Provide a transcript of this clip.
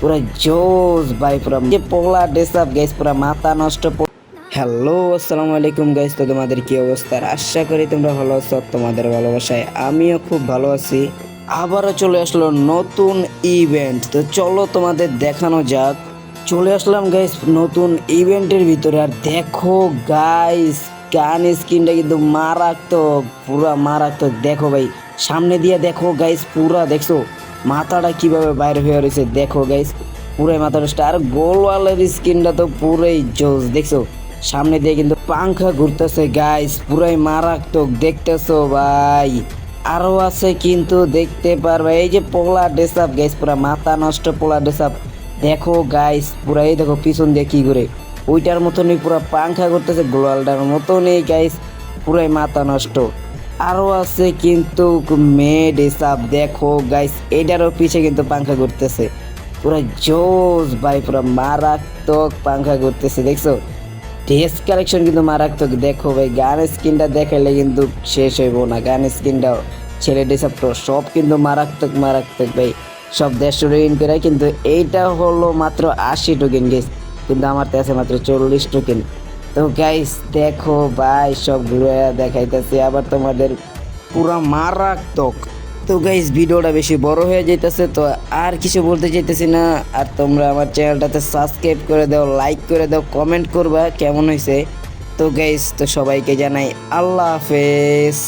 পুরো জোস ভাই, পুরো যে পোলা ড্রেস আপ গাইস পুরো মাথা নষ্ট হ্যালো আসসালামু আলাইকুম গাইস তো তোমাদের কি অবস্থা? আশা করি তোমরা ভালো আছো, তোমাদের ভালোবাসায় আমিও খুব ভালো আছি। আবারও চলে আসলো নতুন ইভেন্ট তো চলো তোমাদের দেখানো যাক। চলে আসলাম গাইস নতুন ইভেন্টের ভিতরে। আর দেখো গাইস গান স্কিনটা কিন্তু মারাত্মক, পুরা মারাত্মক। দেখো, ভাই, সামনে দিয়ে দেখো গাইস পুরা, দেখছ? মাথাটা কীভাবে বাইরে হয়ে রয়েছে, দেখো গাইস পুরাই মাথাটা আর গোলওয়ালের স্কিনটা তো পুরাই জোস দেখছ? সামনে দিয়ে কিন্তু পাংখা ঘুরতেছে গাইস পুরাই মারাত্মক, দেখতেছো ভাই? আরও আছে কিন্তু দেখতে পারবে। এই যে পোলা ড্রেস আপ গাইস পুরা মাথা নষ্ট পোলা ড্রেস আপ দেখো গাইস পুরা এই দেখো পিছন দিয়ে কি করে ওইটার মতনই পুরো পাংখা করতেছে গোলালটার মতনই গাইস পুরাই মাথা নষ্ট। আরও আছে কিন্তু মেড হিসাব দেখো গাইস এটারও পিছে কিন্তু পাংখা ঘুরতেছে। পুরো জোস ভাই, পুরো মারাত্মক পাংখা ঘুরতেছে, দেখছ? ড্রেস কালেকশন কিন্তু মারাত্মক, দেখো ভাই, গান স্কিনটা দেখাইলে কিন্তু শেষ হইব না। গান স্কিনটাও ছেলে আপ সব কিন্তু মারাত্মক মারাত্মক ভাই। সব দেড়শো টোকেন করে, কিন্তু এইটা হলো মাত্র আশি টোকেন গেস কিন্তু আমার তো আছে মাত্র চল্লিশ টোকেন তো গাইস দেখো ভাই সব ঘুরে দেখাইতেছে। আবার তোমাদের পুরা মারাত্মক। তো গাইস ভিডিওটা বেশি বড় হয়ে যাইতেছে, তো আর কিছু বলতে চাইতেছি না। আর তোমরা আমার চ্যানেলটাতে সাবস্ক্রাইব করে দাও লাইক করে দাও কমেন্ট করবা, কেমন হয়েছে তো গাইস তো সবাইকে জানাই আল্লাহ হাফেজ।